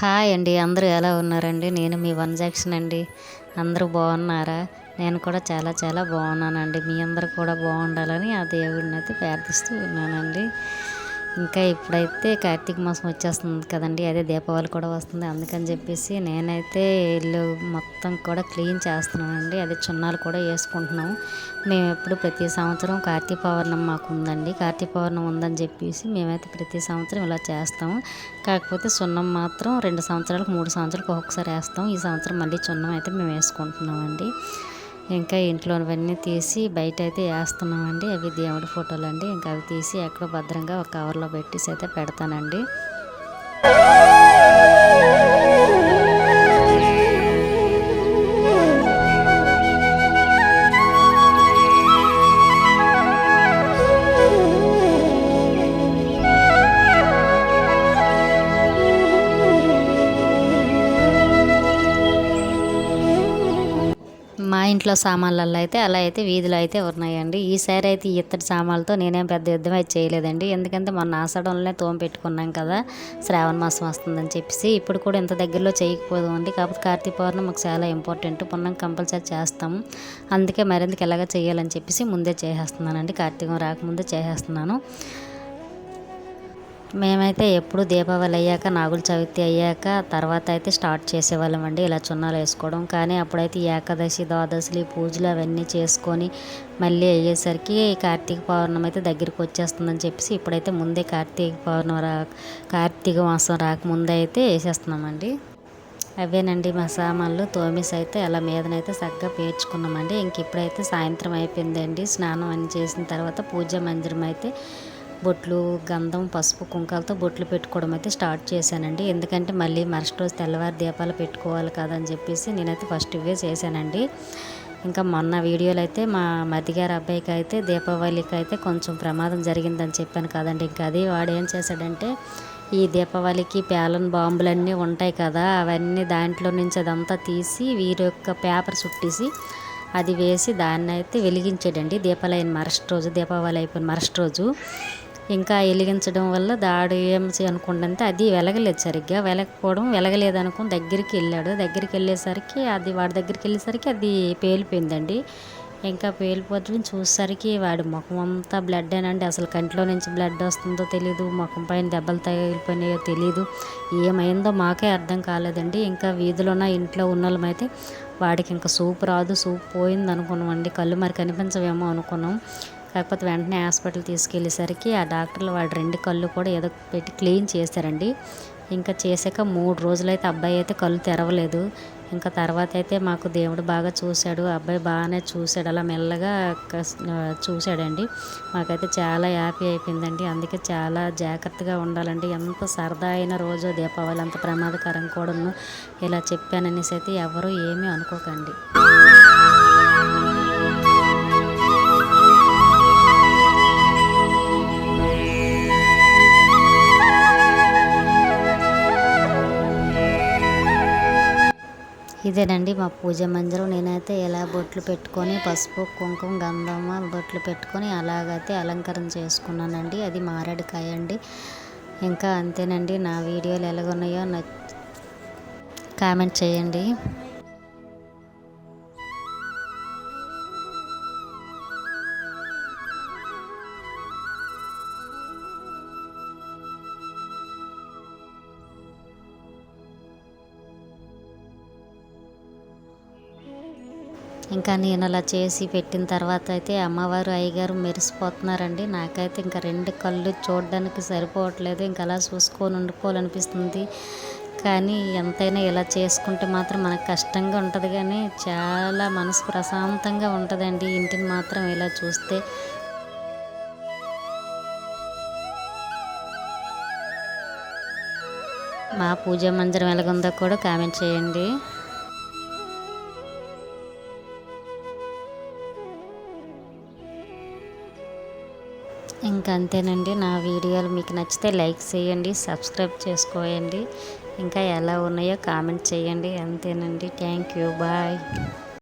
Hi అండి. అందరూ ఎలా ఉన్నారండి? నేను మీ వన్ జాక్షన్ అండి. అందరూ బాగున్నారా? నేను కూడా చాలా చాలా బాగున్నానండి. మీ అందరూ కూడా బాగుండాలని ఆ దేవుడిని అయితే ప్రార్థిస్తూ ఉన్నానండి. ఇంకా ఇప్పుడైతే కార్తీక మాసం వచ్చేస్తుంది కదండి అదే దీపావళి కూడా వస్తుంది. అందుకని చెప్పేసి నేనైతే ఇల్లు మొత్తం కూడా క్లీన్ చేస్తున్నానండి. అదే చున్నాలు కూడా వేసుకుంటున్నాము. మేము ఎప్పుడు ప్రతి సంవత్సరం కార్తీక పౌర్ణమి మాకు ఉందండి. కార్తీక పౌర్ణమి ఉందని చెప్పేసి మేమైతే ప్రతి సంవత్సరం ఇలా చేస్తాము. కాకపోతే సున్నం మాత్రం రెండు సంవత్సరాలకు మూడు సంవత్సరాలకు ఒక్కొక్కసారి వేస్తాం ఈ సంవత్సరం మళ్ళీ చున్నం అయితే మేము వేసుకుంటున్నామండి. ఇంకా ఇంట్లోనివన్నీ తీసి బయట అయితే వేస్తున్నామండి. అవి దేవుడి ఫోటోలు అండి ఇంకా అవి తీసి ఎక్కడో భద్రంగా ఒక కవర్లో పెట్టేసి అయితే పెడతానండి. ఇంట్లో సామాన్లలో అయితే అలా అయితే వీధిలో అయితే ఉన్నాయండి. ఈసారి అయితే ఈ ఇత్తడి సామాన్లతో నేనేం పెద్ద యుద్ధం అయితే చేయలేదండి. ఎందుకంటే మొన్న ఆసడంలోనే తోమ పెట్టుకున్నాం కదా శ్రావణ మాసం వస్తుందని చెప్పేసి ఇప్పుడు కూడా ఇంత దగ్గరలో చేయకపోదు అండి. కాకపోతే కార్తీక పౌర్ణమి మాకు చాలా ఇంపార్టెంట్. పున్నం కంపల్సరీ చేస్తాము అందుకే మరింతకి ఎలాగ చేయాలని చెప్పేసి ముందే చేసేస్తున్నానండి. కార్తీకం రాకముందే చేసేస్తున్నాను. మేమైతే ఎప్పుడు దీపావళి అయ్యాక నాగుల చవితి అయ్యాక తర్వాత అయితే స్టార్ట్ చేసేవాళ్ళం అండి. ఇలా చున్నాలు వేసుకోవడం. కానీ అప్పుడైతే ఏకాదశి ద్వాదశి పూజలు అవన్నీ చేసుకొని మళ్ళీ అయ్యేసరికి కార్తీక పౌర్ణమి అయితే దగ్గరికి వచ్చేస్తుందని చెప్పేసి ఇప్పుడైతే ముందే కార్తీక పౌర్ణమి రా కార్తీక మాసం రాకముందే అయితే వేసేస్తున్నామండి. అవేనండి మా సామాన్లు తోమిస్ అయితే అలా మీదనైతే చక్కగా పేర్చుకున్నామండి. ఇంక ఇప్పుడైతే సాయంత్రం అయిపోయిందండి. స్నానం అని చేసిన తర్వాత పూజ మందిరం అయితే బొట్లు గంధం పసుపు కుంకాలతో బొట్లు పెట్టుకోవడం అయితే స్టార్ట్ చేశానండి. ఎందుకంటే మళ్ళీ మరుసటి రోజు తెల్లవారి దీపాలు పెట్టుకోవాలి కదా అని చెప్పేసి నేనైతే ఫస్ట్ ఇవే చేశానండి. ఇంకా మొన్న వీడియోలో అయితే మా మధ్యగారి అబ్బాయికి అయితే దీపావళికి అయితే కొంచెం ప్రమాదం జరిగిందని చెప్పాను కదండి. ఇంకా అది వాడు ఏం చేశాడంటే ఈ దీపావళికి పేలన్ బాంబులన్నీ ఉంటాయి కదా అవన్నీ దాంట్లో నుంచి అదంతా తీసి వీరి యొక్క పేపర్ చుట్టేసి అది వేసి దాన్ని అయితే వెలిగించాడండి. దీపాలైన మరుసటి రోజు దీపావళి అయిపోయిన మరుసటి రోజు. ఇంకా వెలిగించడం వల్ల దాడు ఏమి అనుకుంటుంటే అది వెలగలేదు సరిగ్గా. వెలగకపోవడం వెలగలేదు అనుకుని దగ్గరికి వెళ్ళాడు. దగ్గరికి వెళ్ళేసరికి అది వాడి దగ్గరికి వెళ్ళేసరికి అది పేలిపోయిందండి. ఇంకా పేలిపోతుంది చూసేసరికి వాడి ముఖం అంతా బ్లడ్ అనండి అసలు కంటిలో నుంచి బ్లడ్ వస్తుందో తెలియదు ముఖం పైన దెబ్బలు తగిలిపోయినాయో తెలియదు ఏమైందో మాకే అర్థం కాలేదండి. ఇంకా వీధిలో ఉన్న ఇంట్లో ఉన్న అయితే వాడికి ఇంకా సూప్ రాదు. సూప్ పోయింది అనుకున్నామండి కళ్ళు మరి కనిపించవేమో అనుకున్నాం. కాకపోతే వెంటనే హాస్పిటల్ తీసుకెళ్ళేసరికి ఆ డాక్టర్లు వాడు రెండు కళ్ళు కూడా ఏదో పెట్టి క్లీన్ చేశారండి. ఇంకా చేసాక మూడు రోజులైతే అబ్బాయి అయితే కళ్ళు తెరవలేదు. ఇంకా తర్వాత అయితే మాకు దేవుడు బాగా చూశాడు. అబ్బాయి బాగానే చూశాడు. అలా మెల్లగా చూశాడండి. మాకైతే చాలా హ్యాపీ అయిపోయిందండి. అందుకే చాలా జాగ్రత్తగా ఉండాలండి. ఎంత సరదా అయిన రోజు దీపావళి అంత ప్రమాదకరం కూడా ఇలా చెప్పాననేసి అయితే ఎవరు ఏమీ అనుకోకండి. ఇదేనండి మా పూజ మందిరం. నేనైతే ఎలా బొట్లు పెట్టుకొని పసుపు కుంకుమ గంధమ బొట్లు పెట్టుకొని అలాగైతే అలంకరణ చేసుకున్నానండి. అది మారేడుకాయ అండి. ఇంకా అంతేనండి. నా వీడియోలు ఎలాగున్నాయో కామెంట్ చేయండి. ఇంకా నేను అలా చేసి పెట్టిన తర్వాత అయితే అమ్మవారు అయ్యగారు మెరిసిపోతున్నారండి. నాకైతే ఇంకా రెండు కళ్ళు చూడడానికి సరిపోవట్లేదు. ఇంకా అలా చూసుకొని ఉండిపోవాలనిపిస్తుంది. కానీ ఎంతైనా ఇలా చేసుకుంటే మాత్రం మనకు కష్టంగా ఉంటుంది. కానీ చాలా మనసు ప్రశాంతంగా ఉంటుందండి ఇంటిని మాత్రం ఇలా చూస్తే. మా పూజా మందిరం ఎలాగుందో కూడా కామెంట్ చేయండి. ఇంకంతేనండి నా వీడియోలు మీకు నచ్చితే లైక్ చేయండి సబ్స్క్రైబ్ చేసుకోండి ఇంకా ఎలా ఉన్నాయో కామెంట్ చేయండి. అంతేనండి థ్యాంక్ యూ బాయ్.